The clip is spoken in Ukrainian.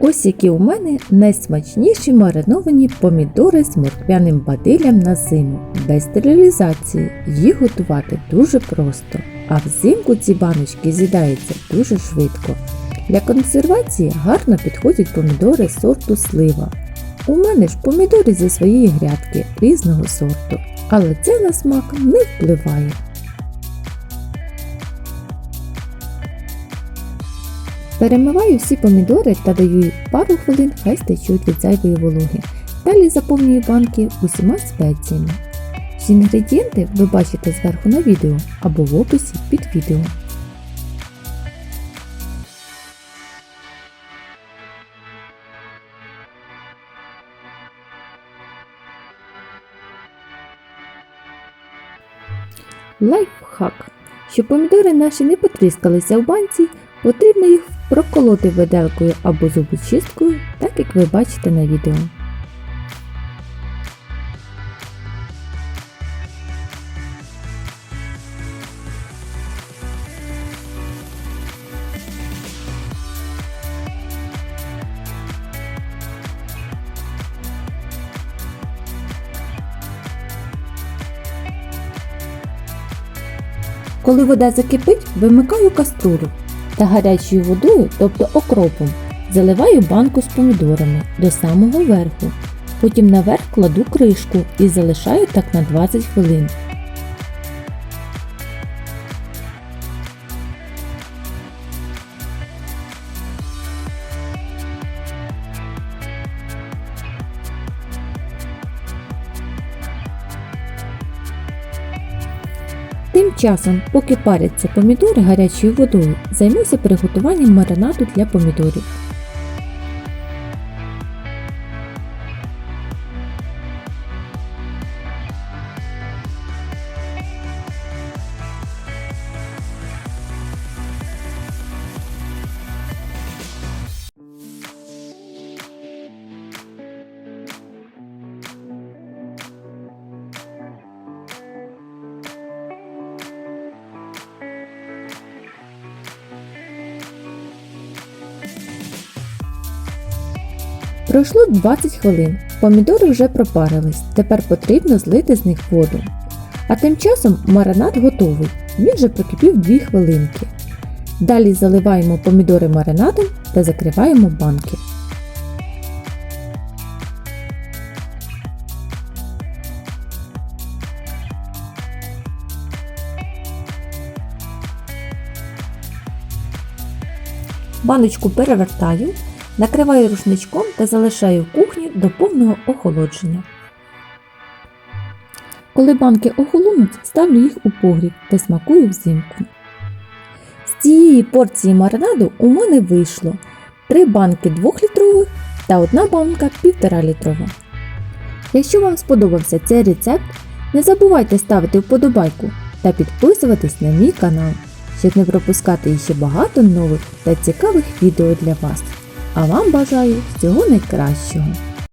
Ось які у мене найсмачніші мариновані помідори з морквяним бадилям на зиму. Без стерилізації. Їх готувати дуже просто. А взимку ці баночки з'їдаються дуже швидко. Для консервації гарно підходять помідори сорту слива. У мене ж помідори зі своєї грядки різного сорту, але це на смак не впливає. Перемиваю всі помідори та даю пару хвилин, хай стечуть від зайвої вологи. Далі заповнюю банки усіма спеціями. Всі інгредієнти ви бачите зверху на відео або в описі під відео. Лайфхак. Щоб помідори наші не потріскалися в банці, потрібно їх проколоти виделкою або зубочисткою, так як ви бачите на відео. Коли вода закипить, вимикаю каструлю та гарячою водою, тобто окропом, заливаю банку з помідорами до самого верху. Потім наверх кладу кришку і залишаю так на 20 хвилин. Тим часом, поки паряться помідори гарячою водою, займуся приготуванням маринаду для помідорів. Пройшло 20 хвилин. Помідори вже пропарились. Тепер потрібно злити з них воду. А тим часом маринад готовий. Він вже прокипів 2 хвилинки. Далі заливаємо помідори маринадом та закриваємо банки. Баночку перевертаю, накриваю рушничком та залишаю в кухні до повного охолодження. Коли банки охолонуть, ставлю їх у погріб та смакую взимку. З цієї порції маринаду у мене вийшло 3 банки 2-літрових та 1 банка 1,5 літрова. Якщо вам сподобався цей рецепт, не забувайте ставити вподобайку та підписуватись на мій канал, щоб не пропускати ще багато нових та цікавих відео для вас. А вам бажаю всього найкращого!